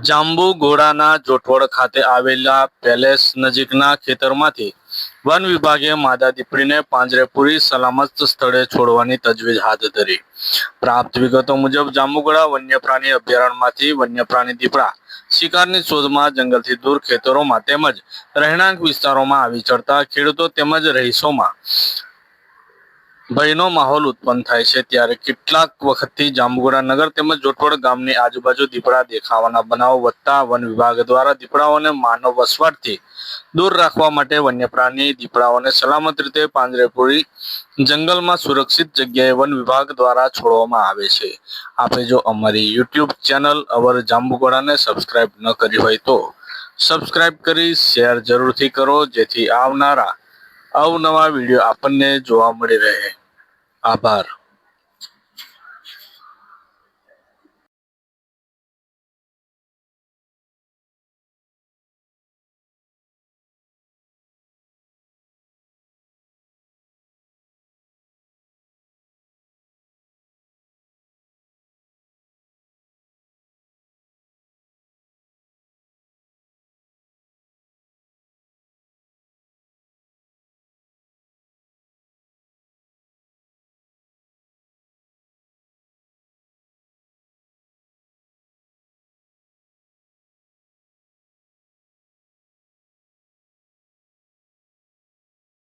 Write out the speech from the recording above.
જાંબુઘોડાના જોટવડ ખાતે આવેલા પેલેસ નજીકના ખેતરમાંથી વન વિભાગે માદા દીપડીને પાંજરે પૂરી સલામત સ્થળે છોડવાની તજવીજ હાથ ધરી. પ્રાપ્ત વિગતો મુજબ જાંબુઘોડા વન્ય પ્રાણી અભયારણ્યમાંથી વન્ય પ્રાણી દીપડા શિકારની શોધમાં જંગલથી દૂર ખેતરોમાં તેમજ રહેણાંક વિસ્તારોમાં આવી ચડતા ખેડૂતો તેમજ રહીશોમાં ભયનો માહોલ ઉત્પન્ન થાય છે ત્યારે કેટલાક વખતથી જાંબુગોડા નગર તેમજ જોટવડ ગામની આજુબાજુ દીપડા દેખાવાના બનાવો વધતા વન વિભાગ દ્વારા દીપડાઓને માનવ વસવાટથી દૂર રાખવા માટે વન્ય પ્રાણી દીપડાઓને સલામત રીતે પાંજરેપુરી જંગલમાં સુરક્ષિત જગ્યાએ વન વિભાગ દ્વારા છોડવામાં આવે છે. આપે જો અમારી યુટ્યુબ ચેનલ અવર જાંબુગોડાને સબસ્ક્રાઇબ ન કરી હોય તો સબસ્ક્રાઇબ કરી શેર જરૂરથી કરો જેથી આવનારા અવનવા વીડિયો આપણને જોવા મળી રહે. આભાર.